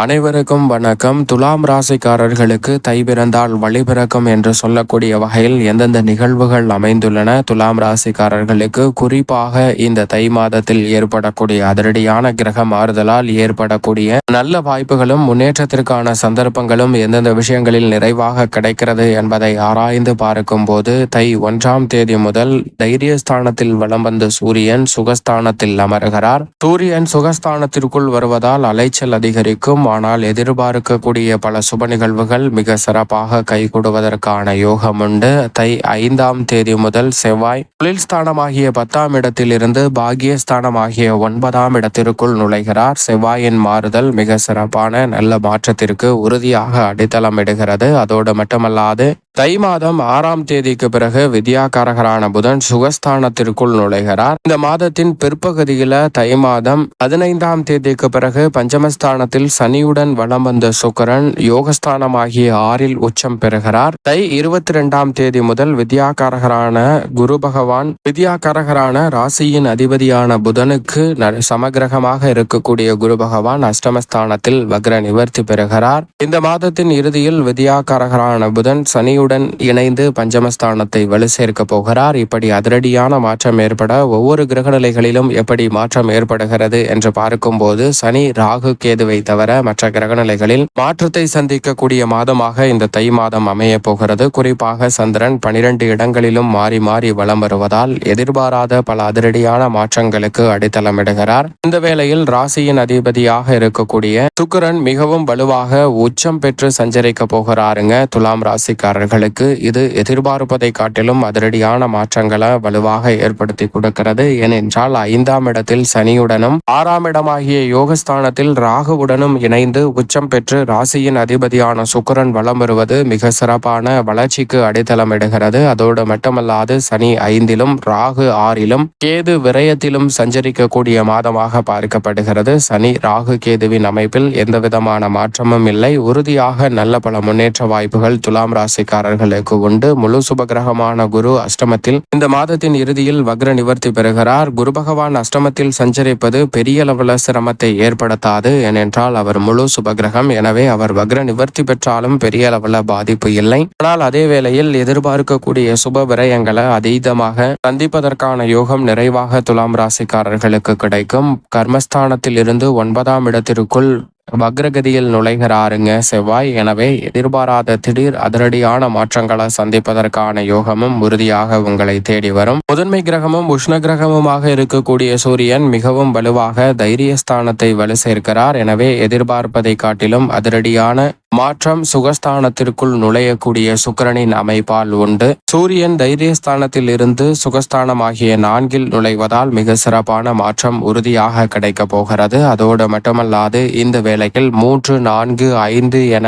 அனைவருக்கும் வணக்கம். துலாம் ராசிக்காரர்களுக்கு தை பிறந்தால் வழிபிறக்கும் என்று சொல்லக்கூடிய வகையில் எந்தெந்த நிகழ்வுகள் அமைந்துள்ளன? துலாம் ராசிக்காரர்களுக்கு குறிப்பாக இந்த தை மாதத்தில் ஏற்படக்கூடிய அதிரடியான கிரக மாறுதலால் ஏற்படக்கூடிய நல்ல வாய்ப்புகளும் முன்னேற்றத்திற்கான சந்தர்ப்பங்களும் எந்தெந்த விஷயங்களில் நிறைவாக கிடைக்கிறது என்பதை ஆராய்ந்து பார்க்கும் போது தை ஒன்றாம் தேதி முதல் தைரியஸ்தானத்தில் வலம் வந்த சூரியன் சுகஸ்தானத்தில் அமர்கிறார். சூரியன் சுகஸ்தானத்திற்குள் வருவதால் அலைச்சல் அதிகரிக்கும். ஆனால் எதிர்பார்க்கக்கூடிய பல சுப நிகழ்வுகள் மிக சிறப்பாக கைகூடுவதற்கான யோகம் உண்டு. தை ஐந்தாம் தேதி முதல் செவ்வாய் தொழில் ஸ்தானமாகிய பத்தாம் இடத்திலிருந்து பாகியஸ்தானமாகிய ஒன்பதாம் இடத்திற்குள் நுழைகிறார். செவ்வாயின் மாறுதல் மிக சிறப்பான நல்ல மாற்றத்திற்கு உறுதியாக அடித்தளமிடுகிறது. அதோடு மட்டுமல்லாது தை மாதம் ஆறாம் தேதிக்கு பிறகு வித்யாகாரகரான புதன் சுகஸ்தானத்திற்குள் நுழைகிறார். இந்த மாதத்தின் பிற்பகுதியில தை மாதம் பதினைந்தாம் தேதிக்கு பிறகு பஞ்சமஸ்தானத்தில் சனியுடன் வளம் வந்த சுக்கரன் யோகஸ்தானமாகிய ஆறில் உச்சம் பெறுகிறார். தை இருபத்தி ரெண்டாம் தேதி முதல் வித்யாகாரகரான குரு பகவான் வித்யாகாரகரான ராசியின் அதிபதியான புதனுக்கு சமகிரகமாக இருக்கக்கூடிய குரு பகவான் அஷ்டமஸ்தானத்தில் வக்ர நிவர்த்தி பெறுகிறார். இந்த மாதத்தின் இறுதியில் வித்யாகாரகரான புதன் சனியுடன் சனியுடன் இணைந்து பஞ்சமஸ்தானத்தை வலு சேர்க்க போகிறார். இப்படி அதிரடியான மாற்றம் ஏற்பட ஒவ்வொரு கிரகநிலைகளிலும் எப்படி மாற்றம் ஏற்படுகிறது என்று பார்க்கும்போது சனி ராகு கேதுவை தவிர மற்ற கிரகநிலைகளில் மாற்றத்தை சந்திக்கக்கூடிய மாதமாக இந்த தை மாதம் அமைய போகிறது. குறிப்பாக சந்திரன் பனிரெண்டு இடங்களிலும் மாறி மாறி வலம் வருவதால் எதிர்பாராத பல அதிரடியான மாற்றங்களுக்கு அடித்தளமிடுகிறார் இந்த வேளையில் ராசியின் அதிபதியாக இருக்கக்கூடிய சுக்கரன் மிகவும் வலுவாக உச்சம் பெற்று சஞ்சரிக்க போகிறாருங்க. துலாம் ராசிக்காரர்கள். அவர்களுக்கு இது எதிர்பார்ப்பதை காட்டிலும் அதிரடியான மாற்றங்களை வலுவாக ஏற்படுத்தி கொடுக்கிறது. ஏனென்றால் ஐந்தாம் இடத்தில் சனியுடனும் ஆறாம் இடமாகிய யோகஸ்தானத்தில் ராகுவுடனும் இணைந்து உச்சம் பெற்று ராசியின் அதிபதியான சுக்கரன் வளம் வருவது மிக சிறப்பான வளர்ச்சிக்கு அடித்தளமிடுகிறது. அதோடு மட்டுமல்லாது சனி ஐந்திலும் ராகு ஆறிலும் கேது விரயத்திலும் சஞ்சரிக்கக்கூடிய மாதமாக பார்க்கப்படுகிறது. சனி ராகு கேதுவின் அமைப்பில் எந்தவிதமான மாற்றமும் இல்லை. உறுதியாக நல்ல பல முன்னேற்ற வாய்ப்புகள் துலாம் ராசிக்கு ராசிக்காரர்களுக்கு உண்டு முழு சுபகிரகமான குரு அஷ்டமத்தில் இந்த மாதத்தின் இறுதியில் வக்ர நிவர்த்தி பெறுகிறார். குரு பகவான் அஷ்டமத்தில் சஞ்சரிப்பது பெரிய அளவில் சிரமத்தை ஏற்படுத்தாது ஏனென்றால் அவர் முழு சுபகிரகம். எனவே அவர் வக்ர நிவர்த்தி பெற்றாலும் பெரிய அளவில் பாதிப்பு இல்லை. ஆனால் அதே வேளையில் எதிர்பார்க்கக்கூடிய சுப விரயங்களை அதீதமாக சந்திப்பதற்கான யோகம் நிறைவாக துலாம் ராசிக்காரர்களுக்கு கிடைக்கும். கர்மஸ்தானத்தில் இருந்து ஒன்பதாம் இடத்திற்குள் வக்ரகதியில் நுழைகிறாருங்க செவ்வாய். எனவே எதிர்பாராத திடீர் அதிரடியான மாற்றங்களை சந்திப்பதற்கான யோகமும் உறுதியாக உங்களை தேடி வரும். முதன்மை கிரகமும் உஷ்ண கிரகமுமாக இருக்கக்கூடிய சூரியன் மிகவும் வலுவாக தைரியஸ்தானத்தை வலு சேர்க்கிறார். எனவே எதிர்பார்ப்பதை காட்டிலும் அதிரடியான மாற்றம் சுகஸ்தானத்திற்குள் நுழையக்கூடிய சுக்கரனின் அமைப்பால் உண்டு. சூரியன் தைரியஸ்தானத்தில் இருந்து சுகஸ்தானமாகிய நான்கில் நுழைவதால் மிக சிறப்பான மாற்றம் உறுதியாக கிடைக்கப் போகிறது. அதோடு மட்டுமல்லாது இந்த வேலைகள் மூன்று நான்கு ஐந்து என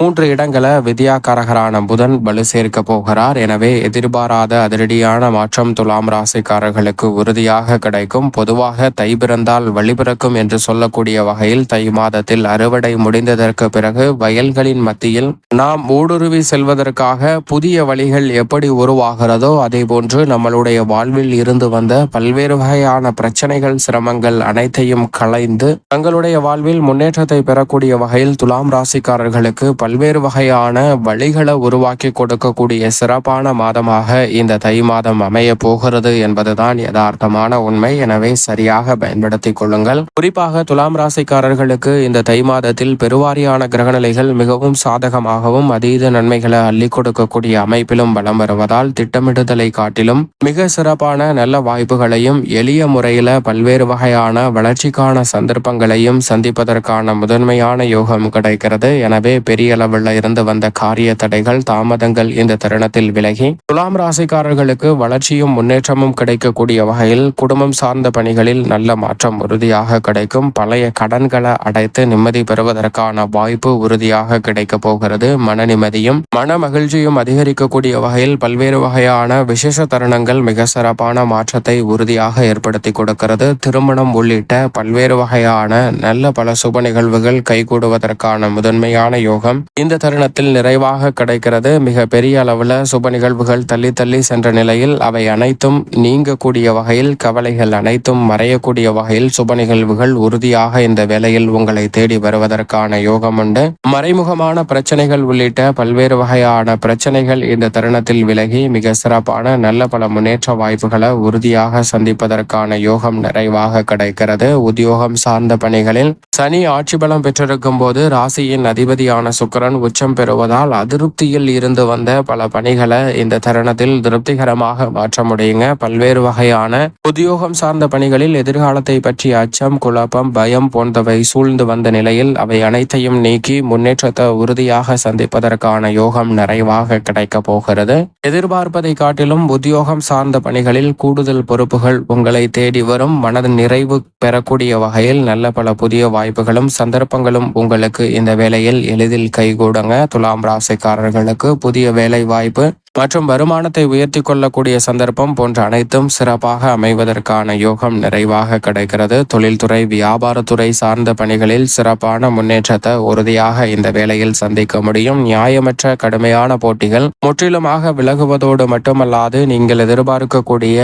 மூன்று இடங்களை வித்யாகாரகரான புதன் வலு சேர்க்க போகிறார். எனவே எதிர்பாராத அதிரடியான மாற்றம் துலாம் ராசிக்காரர்களுக்கு உறுதியாக கிடைக்கும். பொதுவாக தை பிறந்தால் வழிபிறக்கும் என்று சொல்லக்கூடிய வகையில் தை மாதத்தில் அறுவடை முடிந்ததற்கு பிறகு வயல்களின் மத்தியில் நாம் ஊடுருவி செல்வதற்காக புதிய வழிகள் எப்படி உருவாகிறதோ அதே போன்று நம்மளுடைய வாழ்வில் இருந்து வந்த பல்வேறு வகையான பிரச்சனைகள் சிரமங்கள் அனைத்தையும் களைந்து தங்களுடைய வாழ்வில் முன்னேற்றத்தை பெறக்கூடிய வகையில் துலாம் ராசிக்காரர்களுக்கு பல்வேறு வகையான வழிகளை உருவாக்கி கொடுக்கக்கூடிய சிறப்பான மாதமாக இந்த தை மாதம் அமைய போகிறது என்பதுதான் யதார்த்தமான உண்மை. எனவே சரியாக பயன்படுத்திக் கொள்ளுங்கள். குறிப்பாக துலாம் ராசிக்காரர்களுக்கு இந்த தை மாதத்தில் பெருவாரியான கிரகநிலைகள் மிகவும் சாதகமாகவும் அதீத நன்மைகளை அள்ளி கொடுக்கக்கூடிய அமைப்பிலும் வலம் வருவதால் திட்டமிடுதலை காட்டிலும் மிக சிறப்பான நல்ல வாய்ப்புகளையும் எளிய முறையில பல்வேறு வகையான வளர்ச்சிக்கான சந்தர்ப்பங்களையும் சந்திப்பதற்கான முதன்மையான யோகம் கிடைக்கிறது. எனவே பெரிய அளவில் இருந்து வந்த காரிய தடைகள் தாமதங்கள் இந்த தருணத்தில் விலகி துலாம் ராசிக்காரர்களுக்கு வளர்ச்சியும் முன்னேற்றமும் கிடைக்கக்கூடிய வகையில் குடும்பம் சார்ந்த பணிகளில் நல்ல மாற்றம் உறுதியாக கிடைக்கும். பழைய கடன்களை அடைத்து நிம்மதி பெறுவதற்கான வாய்ப்பு உறுதியாக கிடைக்க போகிறது. மன நிம்மதியும் மன மகிழ்ச்சியும் அதிகரிக்கக்கூடிய வகையில் பல்வேறு வகையான விசேஷ தருணங்கள் மிக சிறப்பான மாற்றத்தை உறுதியாக ஏற்படுத்தி கொடுக்கிறது. திருமணம் உள்ளிட்ட பல்வேறு வகையான நல்ல பல சுப நிகழ்வுகள் கைகூடுவதற்கான முதன்மையான யோகம். இந்த தருணத்தில் நிறைவாக கிடைக்கிறது. மிக பெரிய அளவில் சுப நிகழ்வுகள் தள்ளி தள்ளி சென்ற நிலையில் அவை அனைத்தும் நீங்கக்கூடிய வகையில் கவலைகள் அனைத்தும் மறையக்கூடிய வகையில் சுப நிகழ்வுகள் உறுதியாக இந்த வேளையில் உங்களை தேடி வருவதற்கான யோகம் உண்டு. மறைமுகமான பிரச்சனைகள் உள்ளிட்ட பல்வேறு வகையான பிரச்சனைகள் இந்த தருணத்தில் விலகி மிக சிறப்பான நல்ல பல முன்னேற்ற வாய்ப்புகளை உறுதியாக சந்திப்பதற்கான யோகம் நிறைவாக கிடைக்கிறது. உத்தியோகம் சார்ந்த பணிகளில் சனி ஆட்சி பலம் பெற்றிருக்கும் போது ராசியின் அதிபதியான சுக்கிரன் உச்சம் பெறுவதால் அதிருப்தியில் இருந்து வந்த பல பணிகளை இந்த தருணத்தில் திருப்திகரமாக மாற்ற முடியுங்க. பல்வேறு வகையான உத்தியோகம் சார்ந்த பணிகளில் எதிர்காலத்தை பற்றிய அச்சம் குழப்பம் பயம் போன்றவை சூழ்ந்து வந்த நிலையில் அவை அனைத்தையும் நீக்கி முன்னேற்றத்தை உறுதியாக சந்திப்பதற்கான யோகம் நிறைவாக கிடைக்க போகிறது. எதிர்பார்ப்பதை காட்டிலும் உத்தியோகம் சார்ந்த பணிகளில் கூடுதல் பொறுப்புகள் உங்களை தேடி வரும். மனது நிறைவு பெறக்கூடிய வகையில் நல்ல பல புதிய வாய்ப்புகளும் சந்தர்ப்பங்களும் உங்களுக்கு இந்த வேலையில் எளிதில் கைகூடுங்க துலாம் ராசிக்காரர்களுக்கு புதிய வேலை வாய்ப்பு மற்றும் வருமானத்தை உயர்த்தி கொள்ளக்கூடிய சந்தர்ப்பம் போன்ற அனைத்தும் சிறப்பாக அமைவதற்கான யோகம் நிறைவாக கிடைக்கிறது. தொழில்துறை வியாபாரத்துறை சார்ந்த பணிகளில் சிறப்பான முன்னேற்றத்தை உறுதியாக இந்த வேளையில் சந்திக்க முடியும். நியாயமற்ற கடுமையான போட்டிகள் முற்றிலுமாக விலகுவதோடு மட்டுமல்லாது நீங்கள் எதிர்பார்க்கக்கூடிய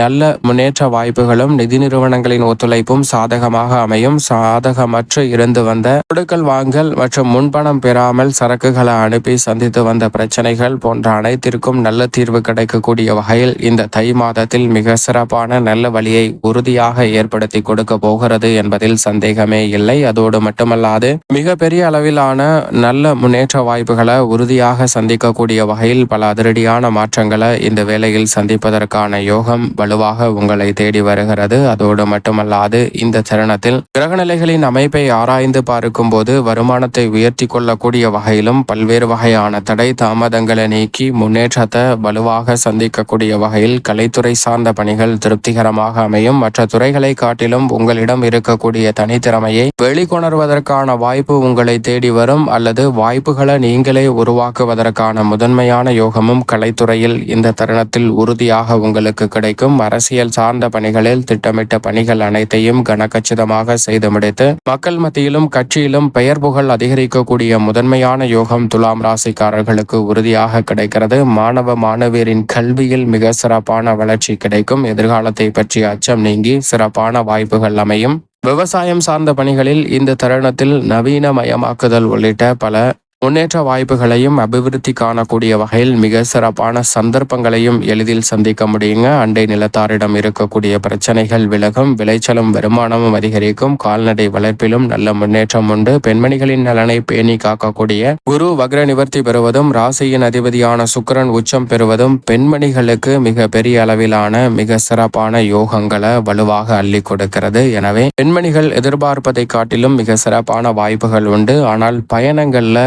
நல்ல முன்னேற்ற வாய்ப்புகளும் நிதி நிறுவனங்களின் ஒத்துழைப்பும் சாதகமாக அமையும். சாதகமற்று இருந்து வந்த கொடுக்கல் வாங்கல் மற்றும் முன்பணம் பெறாமல் சரக்குகளை அனுப்பி சந்தித்து வந்த பிரச்சனைகள் போன்ற அனைத்திற்கும் நல்ல தீர்வு கிடைக்கக்கூடிய வகையில் இந்த தை மாதத்தில் மிக சிறப்பான நல்ல வழியை உறுதியாக ஏற்படுத்தி கொடுக்க போகிறது என்பதில் சந்தேகமே இல்லை. அதோடு மட்டுமல்லாது மிக பெரிய அளவிலான நல்ல முன்னேற்ற வாய்ப்புகளை உறுதியாக சந்திக்கக்கூடிய வகையில் பல அதிரடியான மாற்றங்களை இந்த வேளையில் சந்திப்பதற்கான யோகம் வலுவாக உங்களை தேடி வருகிறது. அதோடு மட்டுமல்லாது இந்த தருணத்தில் கிரகநிலைகளின் அமைப்பை ஆராய்ந்து பார்க்கும் போது வருமானத்தை உயர்த்தி கொள்ளக்கூடிய வகையிலும் பல்வேறு வகையான தடை தாமதங்களை நீக்கி முன்னேற்றத்தை வலுவாக சந்திக்கக்கூடிய வகையில் கலைத்துறை சார்ந்த பணிகள் திருப்திகரமாக அமையும். மற்ற துறைகளை காட்டிலும் உங்களிடம் இருக்கக்கூடிய தனித்திறமையை வெளிக்கொணர்வதற்கான வாய்ப்பு உங்களை தேடி வரும் அல்லது வாய்ப்புகளை நீங்களே உருவாக்குவதற்கான முதன்மையான யோகமும் கலைத்துறையில் இந்த தருணத்தில் உறுதியாக உங்களுக்கு கிடைக்கும். அரசியல் சார்ந்த பணிகளில் திட்டமிட்ட பணிகள் அனைத்தையும் கனகச்சிதமாக செய்து முடித்து மக்கள் மத்தியிலும் கட்சியிலும் பெயர் புகழ் அதிகரிக்கக்கூடிய முதன்மையான யோகம் துலாம் ராசிக்காரர்களுக்கு உறுதியாக கிடைக்கிறது. மாணவ மாணவியரின் கல்வியில் மிக சிறப்பான வளர்ச்சி கிடைக்கும். எதிர்காலத்தை பற்றிய அச்சம் நீங்கி சிறப்பான வாய்ப்புகள் அமையும். விவசாயம் சார்ந்த பணிகளில் இந்த தருணத்தில் நவீனமயமாக்குதல் உள்ளிட்ட பல முன்னேற்ற வாய்ப்புகளையும் அபிவிருத்தி காணக்கூடிய வகையில் மிக சிறப்பான சந்தர்ப்பங்களையும் எளிதில் சந்திக்க முடியுங்க. அண்டை நிலத்தாரிடம் இருக்கக்கூடிய பிரச்சனைகள் விலகும் விளைச்சலும் வருமானமும் அதிகரிக்கும் கால்நடை வளர்ப்பிலும் நல்ல முன்னேற்றம் உண்டு. பெண்மணிகளின் நலனை பேணி காக்கக்கூடிய குரு வக்ர நிவர்த்தி பெறுவதும் ராசியின் அதிபதியான சுக்கிரன் உச்சம் பெறுவதும் பெண்மணிகளுக்கு மிக பெரிய அளவிலான மிக சிறப்பான யோகங்களை வலுவாக அள்ளி கொடுக்கிறது. எனவே பெண்மணிகள் எதிர்பார்ப்பதை காட்டிலும் மிக சிறப்பான வாய்ப்புகள் உண்டு. ஆனால் பயணங்கள்ல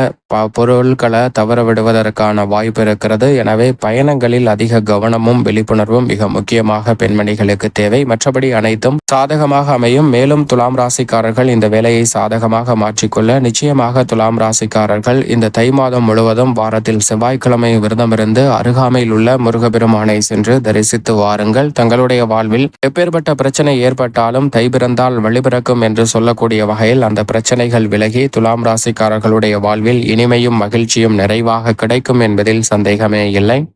பொருட்களை தவற விடுவதற்கான வாய்ப்பு இருக்கிறது. எனவே பயணங்களில் அதிக கவனமும் விழிப்புணர்வும் மிக முக்கியமாக பெண்மணிகளுக்கு தேவை. மற்றபடி அனைத்தும் சாதகமாக அமையும். மேலும் துலாம் ராசிக்காரர்கள் இந்த வேலையை சாதகமாக மாற்றிக்கொள்ள நிச்சயமாக துலாம் ராசிக்காரர்கள் இந்த தை மாதம் முழுவதும் வாரத்தில் செவ்வாய்க்கிழமை விரதமிருந்து அருகாமையில் உள்ள முருகபெருமானை சென்று தரிசித்து வாருங்கள். தங்களுடைய வாழ்வில் எப்பேற்பட்ட பிரச்சனை ஏற்பட்டாலும் தை பிறந்தால் வழிபிறக்கும் என்று சொல்லக்கூடிய வகையில் அந்த பிரச்சனைகள் விலகி துலாம் ராசிக்காரர்களுடைய வாழ்வில் இனிமையும் மகிழ்ச்சியும் நிறைவாக கிடைக்கும் என்பதில் சந்தேகமே இல்லை.